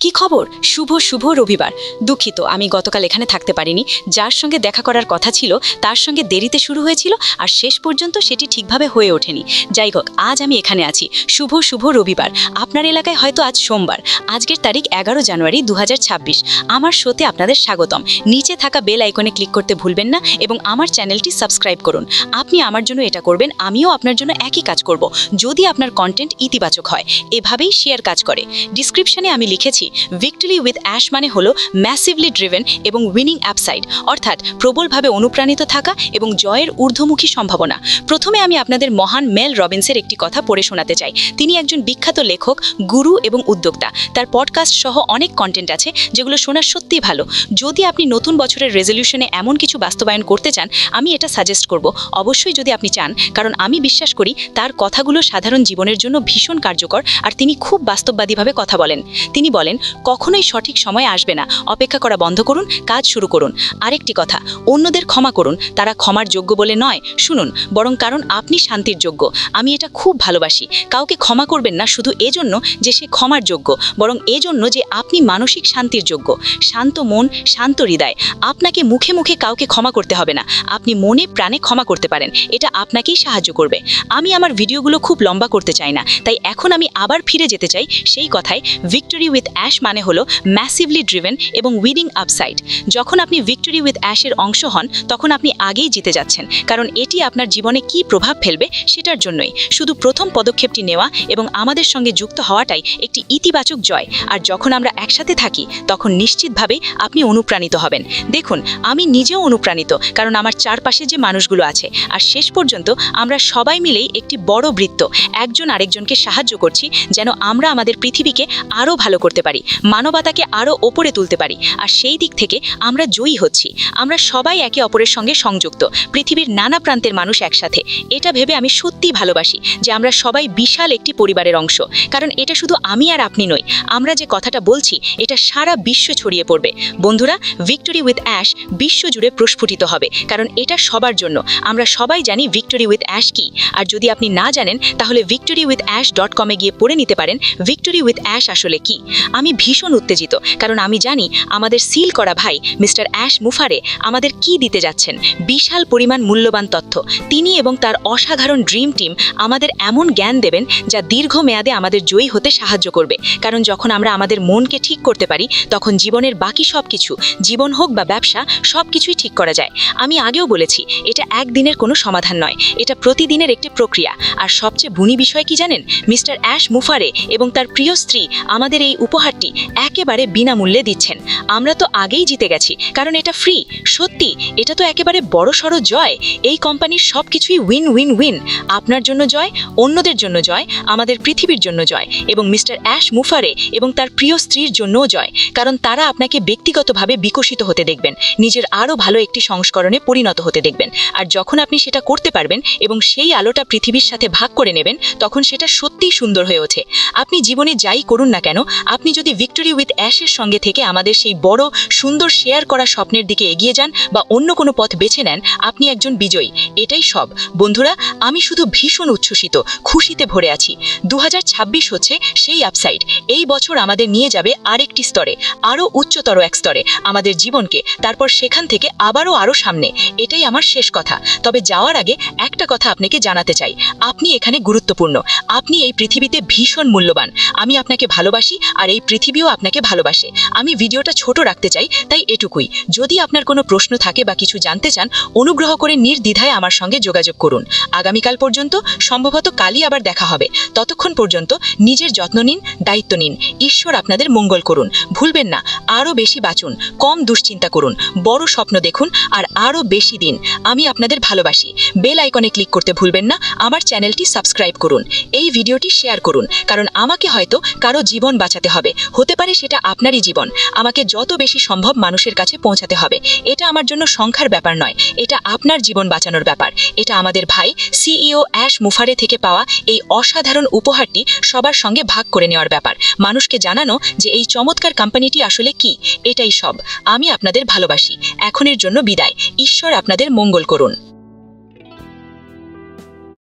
কি খবর? শুভ শুভ রবিবার। দুঃখিত, আমি গতকাল এখানে থাকতে পারিনি। যার সঙ্গে দেখা করার কথা ছিল, তার সঙ্গে দেরিতে শুরু হয়েছিল আর শেষ পর্যন্ত সেটি ঠিকভাবে হয়ে ওঠেনি। যাই হোক, আজ আমি এখানে আছি। শুভ শুভ রবিবার। আপনার এলাকায় হয়তো আজ সোমবার। আজকের তারিখ এগারো জানুয়ারি দু হাজার ছাব্বিশ। আমার শোতে আপনাদের স্বাগতম। নিচে থাকা বেল আইকনে ক্লিক করতে ভুলবেন না এবং আমার চ্যানেলটি সাবস্ক্রাইব করুন। আপনি আমার জন্য এটা করবেন, আমিও আপনার জন্য একই কাজ করব। যদি আপনার কন্টেন্ট ইতিবাচক হয়, এভাবেই শেয়ার কাজ করে। ডিসক্রিপশনে আমি লিখেছি ভিক্টরি উইথ অ্যাশ মানে হলো ম্যাসিভলি ড্রিভেন এবং উইনিং অ্যাপসাইড অর্থাৎ প্রবলভাবে অনুপ্রাণিত থাকা এবং জয়ের ঊর্ধ্বমুখী সম্ভাবনা। প্রথমে আমি আপনাদের মহান মেল রবিন্সের একটি কথা পড়ে শোনাতে চাই। তিনি একজন বিখ্যাত লেখক, গুরু এবং উদ্যোক্তা। তার পডকাস্ট সহ অনেক কন্টেন্ট আছে, যেগুলো শোনা সত্যিই ভালো। যদি আপনি নতুন বছরের রেজলিউশনে এমন কিছু বাস্তবায়ন করতে চান, আমি এটা সাজেস্ট করব। অবশ্যই যদি আপনি চান, কারণ আমি বিশ্বাস করি তার কথাগুলো সাধারণ জীবনের জন্য ভীষণ কার্যকর, আর তিনি খুব বাস্তববাদীভাবে কথা বলেন। তিনি বলেন কখনোই সঠিক সময় আসবে না। অপেক্ষা করা বন্ধ করুন, কাজ শুরু করুন। আরেকটি কথা, অন্যদের ক্ষমা করুন। তারা ক্ষমার যোগ্য বলে নয়। শুনুন, বরং কারণ আপনি শান্তির যোগ্য। আমি এটা খুব ভালোবাসি। কাউকে ক্ষমা করবেন না শুধু এজন্য যে সে ক্ষমার যোগ্য, বরং এজন্য যে আপনি মানসিক শান্তির যোগ্য। শান্ত মন, শান্ত হৃদয়। আপনাকে মুখে মুখে কাউকে ক্ষমা করতে হবে না। আপনি মনে প্রাণে ক্ষমা করতে পারেন। এটা আপনাকেই সাহায্য করবে। আমি আমার ভিডিওগুলো খুব লম্বা করতে চাই না। তাই এখন আমি আবার ফিরে যেতে চাই সেই কথায়, ভিক্টরি উইথ অ্যাশ মানে হলো ম্যাসিভলি ড্রিভেন এবং উইডিং আপসাইড যখন আপনি ভিক্টরি উইথ অ্যাশের অংশ হন, তখন আপনি আগেই জিতে যাচ্ছেন, কারণ এটি আপনার জীবনে কি প্রভাব ফেলবে সেটার জন্যই। শুধু প্রথম পদক্ষেপটি নেওয়া এবং আমাদের সঙ্গে যুক্ত হওয়াটাই একটি ইতিবাচক জয়, আর যখন আমরা একসাথে থাকি, তখন নিশ্চিতভাবেই আপনি অনুপ্রাণিত হবেন। দেখুন, আমি নিজেও অনুপ্রাণিত, কারণ আমার চারপাশে যে মানুষগুলো আছে, আর শেষ পর্যন্ত আমরা সবাই মিলেই একটি বড় বৃত্ত, একজন আরেকজনকে সাহায্য করছি যেন আমরা আমাদের পৃথিবীকে আরও ভালো করতে পারি, মানবতাকে আরও ওপরে তুলতে পারি। আর সেই দিক থেকে আমরা জয়ী হচ্ছি। আমরা সবাই একে অপরের সঙ্গে সংযুক্ত। পৃথিবীর নানা প্রান্তের মানুষ একসাথে। এটা ভেবে আমি সত্যিই ভালোবাসি যে আমরা সবাই বিশাল একটি পরিবারের অংশ। কারণ এটা শুধু আমি আর আপনি নই। আমরা যে কথাটা বলছি, এটা সারা বিশ্ব ছড়িয়ে পড়বে। বন্ধুরা ভিক্টরি উইথ অ্যাশ বিশ্বজুড়ে প্রস্ফুটিত হবে। কারণ এটা সবার জন্য। আমরা সবাই জানি ভিক্টোরি উইথ অ্যাশ কি। আর যদি আপনি না জানেন, তাহলে ভিক্টোরি উইথ অ্যাশ ডট কমে গিয়ে পড়ে নিতে পারেন ভিক্টোরি উইথ অ্যাশ আসলে কি। আমি ভীষণ উত্তেজিত, কারণ আমি জানি আমাদের সিল করা ভাই, মিস্টার অ্যাশ মুফারে, আমাদের কি দিতে যাচ্ছেন। বিশাল পরিমাণ মূল্যবান তথ্য। তিনি এবং তার অসাধারণ ড্রিম টিম আমাদের এমন জ্ঞান দেবেন যা দীর্ঘ মেয়াদে আমাদের জয়ী হতে সাহায্য করবে। কারণ যখন আমরা আমাদের মনকে ঠিক করতে পারি, তখন জীবনের বাকি সব কিছু জীবন হোক বা ব্যবসা সব কিছুই ঠিক করা যায়। আমি আগেও বলেছি, এটা একদিনের কোনো সমাধান নয়, এটা প্রতিদিনের একটি প্রক্রিয়া। আর সবচেয়ে বুনি বিষয় কি জানেন? মিস্টার অ্যাশ মুফারে এবং তার প্রিয় স্ত্রী আমাদের এই উপহারটি একেবারে বিনামূল্যে দিচ্ছেন। আমরা তো আগেই জিতে গেছি, কারণ এটা ফ্রি সত্যি, এটা তো একেবারে বড় সড়ো জয়। এই কোম্পানির সব কিছুই উইন উইন উইন আপনার জন্য জয়, অন্যদের জন্য জয়, আমাদের পৃথিবীর জন্য জয়, এবং মিস্টার অ্যাশ মুফারে এবং তার প্রিয় স্ত্রীর জন্যও জয়, কারণ তারা আপনাকে ব্যক্তিগতভাবে বিকশিত হতে দেখবেন, নিজের আরও ভালো একটি সংস্করণে পরিণত হতে দেখবেন। আর যখন আপনি সেটা করতে পারবেন এবং সেই আলোটা পৃথিবীর সাথে ভাগ করে নেবেন, তখন সেটা সত্যিই সুন্দর হয়ে ওঠে। আপনি জীবনে যাই করুন না কেন, আপনি যদি ভিক্টরি উইথ অ্যাশের সঙ্গে থেকে আমাদের সেই বড়, সুন্দর শেয়ার করা স্বপ্নের দিকে এগিয়ে যান বা অন্য কোনো পথ বেছে নেন, আপনি একজন বিজয়ী। এটাই সব। বন্ধুরা, আমি শুধু ভীষণ উচ্ছ্বসিত, খুশিতে ভরে আছি। দু হাজার ছাব্বিশ হচ্ছে সেই আপসাইড এই বছর আমাদের নিয়ে যাবে আরেকটি স্তরে, আরও উচ্চতর এক স্তরে, আমাদের জীবনকে। তারপর সেখান থেকে আবারও আরও সামনে। এটাই আমার শেষ কথা। তবে যাওয়ার আগে একটা কথা আপনাকে জানাতে চাই। আপনি এখানে গুরুত্বপূর্ণ। আপনি এই পৃথিবীতে ভীষণ মূল্যবান। আমি আপনাকে ভালোবাসি আর এই পৃথিবীও আপনাকে ভালোবাসে। আমি ভিডিওটা ছোট রাখতে চাই, তাই এটুকুই। যদি আপনার কোনো প্রশ্ন থাকে বা কিছু জানতে চান, অনুগ্রহ করে নির্দ্বিধায় আমার সঙ্গে যোগাযোগ করুন। আগামীকাল পর্যন্ত, সম্ভবত কালই আবার দেখা হবে। ততক্ষণ পর্যন্ত নিজের যত্ন নিন, দায়িত্ব নিন। ঈশ্বর আপনাদের মঙ্গল করুন। ভুলবেন না, আরও বেশি বাঁচুন, কম দুশ্চিন্তা করুন, বড় স্বপ্ন দেখুন, আর আরও বেশি দিন আমি আপনাদের ভালোবাসি। বেল আইকনে ক্লিক করতে ভুলবেন না, আমার চ্যানেলটি সাবস্ক্রাইব করুন। এই ভিডিওটি শেয়ার করুন, কারণ আমাকে হয়তো কারও জীবন বাঁচাতে হবে। হতে পারে সেটা আপনারই জীবন। আমাকে যত বেশি সম্ভব মানুষের কাছে পৌঁছাতে হবে। এটা আমার জন্য সংখ্যার ব্যাপার নয়। এটা আপনার জীবন বাঁচানোর ব্যাপার। এটা আমাদের ভাই, সিইও অ্যাশ মুফারে থেকে পাওয়া এই অসাধারণ উপহারটি সবার সঙ্গে ভাগ করে নেওয়ার ব্যাপার। মানুষকে জানানো যে এই চমৎকার কোম্পানিটি আসলে কি, এটাই সব। আমি আপনাদের ভালোবাসি। এখনের জন্য বিদায়। ঈশ্বর আপনাদের মঙ্গল করুন।